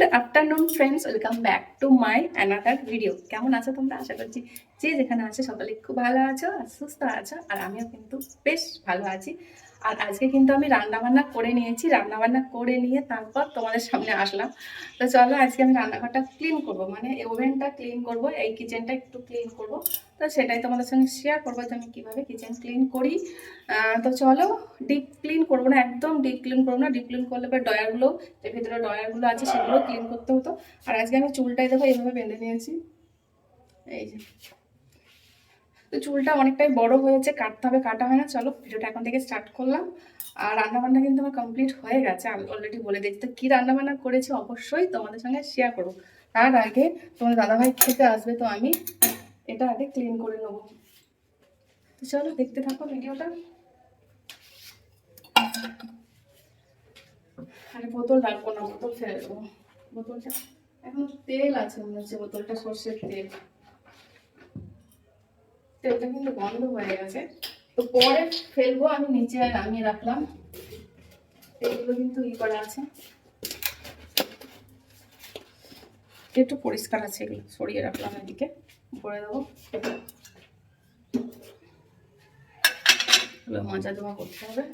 Good afternoon friends welcome back to my another video কেমন আছো তোমরা? আশা করছি যে যেখানে আছে, সকলে খুব ভালো আছো আর সুস্থ আছো। আর আমিও কিন্তু বেশ ভালো আছি। আর আজকে কিন্তু আমি রান্নাবান্না করে নিয়েছি, রান্নাবান্না করে নিয়ে তারপর তোমাদের সামনে আসলাম। তো চলো আজকে আমি রান্নাঘরটা ক্লিন করব মানে ওভেনটা ক্লিন করব, এই কিচেনটা একটু ক্লিন করব। তো সেটাই তোমাদের সঙ্গে শেয়ার করব যে আমি কীভাবে কিচেন ক্লিন করি। তো চলো ডিপ ক্লিন করব না, একদম ডিপ ক্লিন করব না। ডিপ ক্লিন করলে পরে ডয়ারগুলো যে ভিতরে ডয়ারগুলো আছে সেগুলো ক্লিন করতে হতো। আর আজকে আমি চুলটাই দেখো এইভাবে বেঁধে নিয়েছি। এই যে। তো চুলটা অনেকটাই বড় হয়েছে, কাটতে হবে, কাটা হয় না। চলো, ভিডিওটা এখন থেকে স্টার্ট করলাম। আর রান্নাবান্না কিন্তু আমার কমপ্লিট হয়ে গেছে। আমি অলরেডি বলে দিচ্ছি তো কী রান্নাবান্না করেছি অবশ্যই তোমাদের সঙ্গে শেয়ার করব। তার আগে তোমার দাদাভাই খেতে আসবে, তো আমি এটা আগে ক্লিন করে নেব। তো চলো, দেখতে থাকো ভিডিওটা। আরে বোতল রাখব না, বোতল ফেলে দেবো। বোতলটা এখন তেল আছে মনে হচ্ছে, বোতলটা সর্ষের তেল। তেলটা কিন্তু বন্ধ হয়ে গেছে। তো পরে ফেলব, আমি নিচে নামিয়ে রাখলাম। এগুলো কিন্তু ই করা আছে। একটু পরিষ্কার আছে এগুলো, সরিয়ে রাখলাম এদিকে। করে দেবো। মাজা ধোয়া করতে হবে।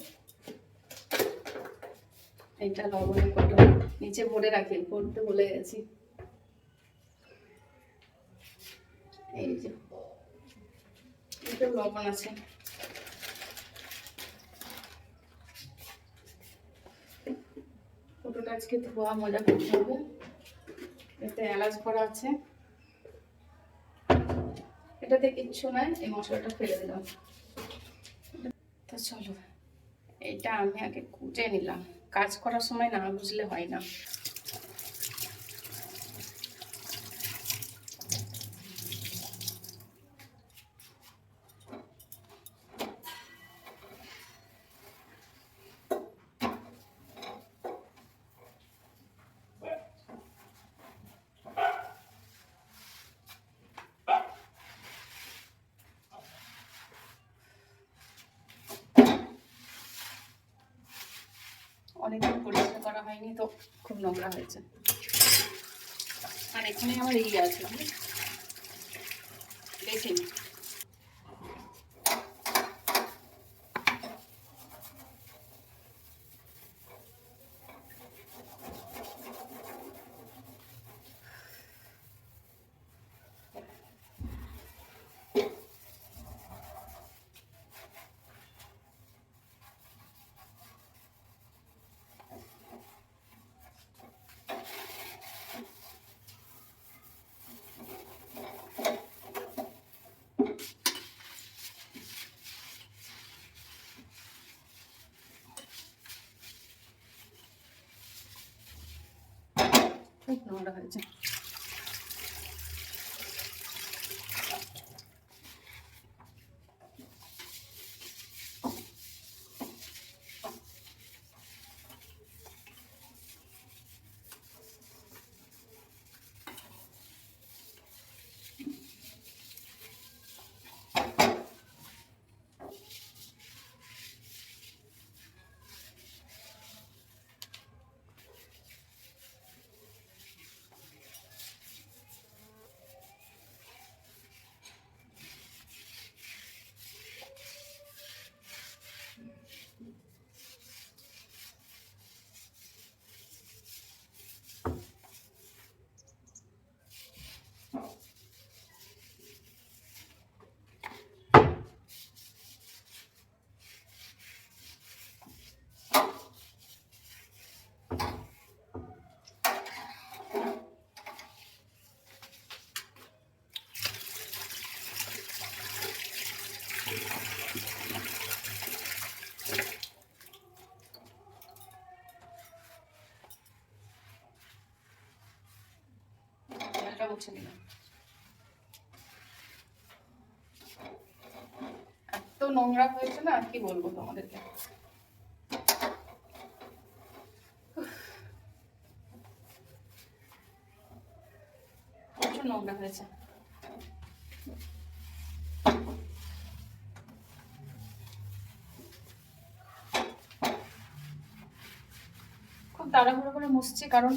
এটা লবণে কত নিচে ভরে রাখি করতে বলে গেছি এই যে এটা লবণ আছে? ফটোটা আজকে ধোয়া মজা করতে হবে। এতে এলাচ ভরা আছে। এটাতে কিচ্ছু নাই, এই মশলাটা ফেলে দিলাম। তো চলো, এটা আমি আগে কুটে নিলাম। কাজ করার সময় না বুঝলে হয় না। অনেকদিন পরিষ্কার করা হয়নি তো খুব নোংরা হয়েছে। আর এখানে আমার এই আছে বেসিন নোংরা হয়েছে এটা মুছে নিলাম এত নোংরা হয়েছে না, কি বলব তোমাদেরকে? প্রচুর নোংরা হয়েছে। খুব তাড়াহুড়ো করে মুছছি, কারণ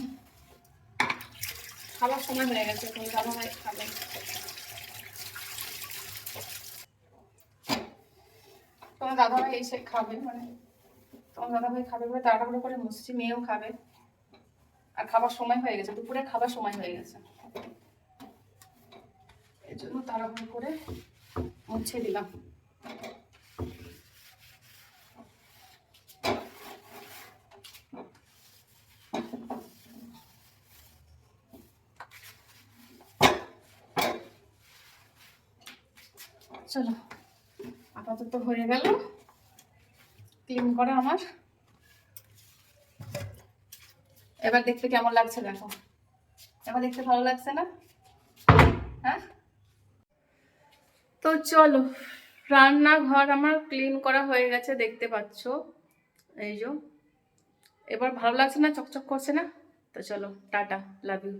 খাবার সময় হয়ে গেছে, তুমি দাদা ভাই খাবে। তোমার দাদা ভাই এসে খাবে মানে তোমার দাদা ভাই খাবে বলে তাড়াহুড়ো করে মুসছি, মেয়েও খাবে। আর খাবার সময় হয়ে গেছে, দুপুরে খাবার সময় হয়ে গেছে। এই জন্য তাড়াহুড়ো করে মুছে দিলাম। চলো, আপাতত হয়ে গেল। ক্লিন করা আমার। এবার দেখতে কেমন লাগছে দেখো। এবার দেখতে ভালো লাগছে না? হ্যাঁ? তো চলো, রান্নাঘর আমার ক্লিন করা হয়ে গেছে, দেখতে পাচ্ছ। এই যে। এবার ভালো লাগছে না? চকচক করছে না? তো চলো, টাটা লাভ ইউ